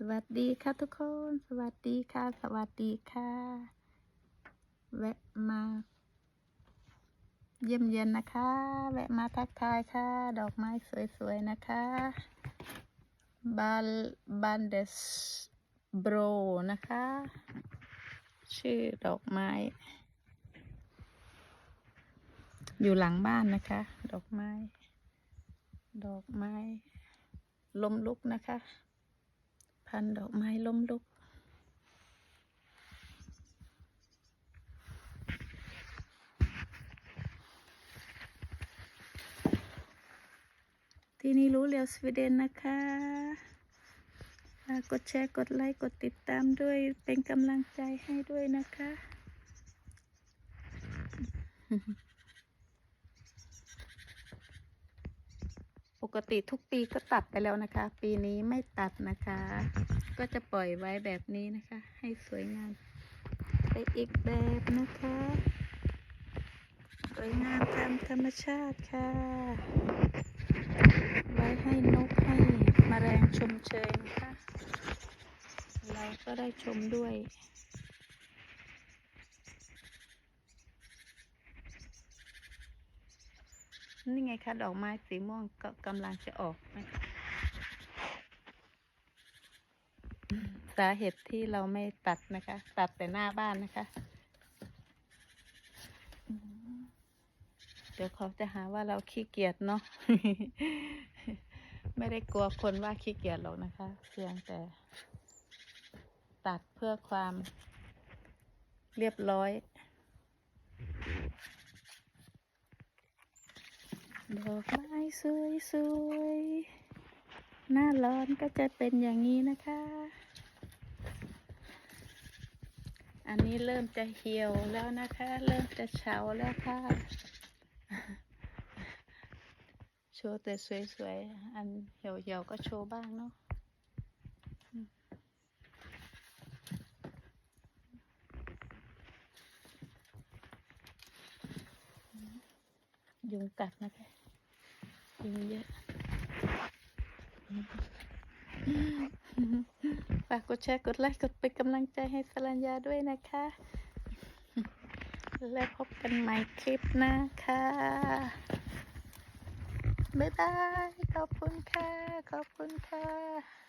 สวัสดีค่ะทุกคน สวัสดีค่ะ สวัสดีค่ะ แวะมา เยี่ยมเยียนนะคะ แวะมาทักทายค่ะ ดอกไม้สวยๆนะคะบาลบันเดสโบรนะคะ ชื่อดอกไม้ อยู่หลังบ้านนะคะ ดอกไม้ ดอกไม้ ลมลุกนะคะ พันดอกไม้ล้มลุก ที่นี่รู้เรียวสวีเดนนะคะกกดแชร์กดไลค์กดติดตามด้วยเป็นกำลังใจให้ด้วยนะคะ กติทุกปีก็ตัดไปแล้วนะคะ ปีนี้ไม่ตัดนะคะ ก็จะปล่อยไว้แบบนี้นะคะ ให้สวยงามไปอีกแบบนะคะ สวยงามตามธรรมชาติค่ะ ไว้ให้นกให้แมลงชมเชยนะคะ เราก็ได้ชมด้วย นี่ไงคะดอกไม้สีม่วงก็กำลังจะออกนะคะสาเหตุที่เราไม่ตัดนะคะ ตัดแต่หน้าบ้านนะคะ เดี๋ยวเขาจะหาว่าเราขี้เกียจเนาะไม่ได้กลัวคนว่าขี้เกียจหรอกนะคะ เพียงแต่ ตัดเพื่อความเรียบร้อย ดอกไม้สวยสวยๆหน้าร้อนก็จะเป็นอย่างนี้นะคะ อันนี้เริ่มจะเหี่ยวแล้วนะคะ เริ่มจะเฉาแล้วค่ะโชว์แต่สวยๆ อันเหี่ยวๆก็โชว์บ้างเนาะ ยุงกัดนะคะยุงเยอะฝากกดแชร์กดไลค์กดเป็นกำลังใจให้สรัญญาด้วยนะคะ แล้วพบกันใหม่คลิปหน้าค่ะ บ๊ายบาย ขอบคุณค่ะ ขอบคุณค่ะ